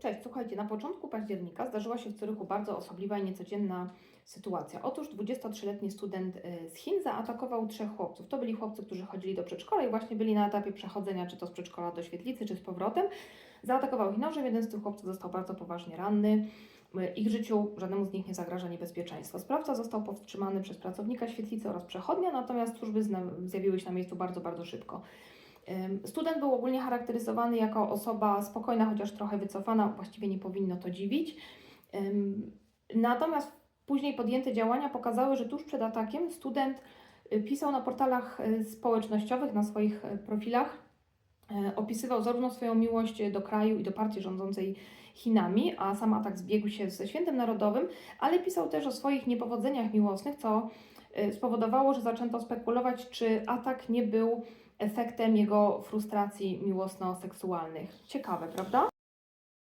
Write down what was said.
Cześć, słuchajcie, na początku października zdarzyła się w Curychu bardzo osobliwa i niecodzienna sytuacja. Otóż 23-letni student y, z Chin zaatakował trzech chłopców. To byli chłopcy, którzy chodzili do przedszkola i właśnie byli na etapie przechodzenia czy to z przedszkola do świetlicy, czy z powrotem. Zaatakował ich nożem, jeden z tych chłopców został bardzo poważnie ranny. Y, Ich życiu żadnemu z nich nie zagraża niebezpieczeństwo. Sprawca został powstrzymany przez pracownika świetlicy oraz przechodnia, natomiast służby zjawiły się na miejscu bardzo, bardzo szybko. Student był ogólnie charakteryzowany jako osoba spokojna, chociaż trochę wycofana, właściwie nie powinno to dziwić. Natomiast później podjęte działania pokazały, że tuż przed atakiem student y, pisał na portalach y, społecznościowych, na swoich y, profilach, y, opisywał zarówno swoją miłość do kraju i do partii rządzącej Chinami, a sam atak zbiegł się ze świętem narodowym, ale pisał też o swoich niepowodzeniach miłosnych, co spowodowało, że zaczęto spekulować, czy atak nie był efektem jego frustracji miłosno-seksualnych. Ciekawe, prawda?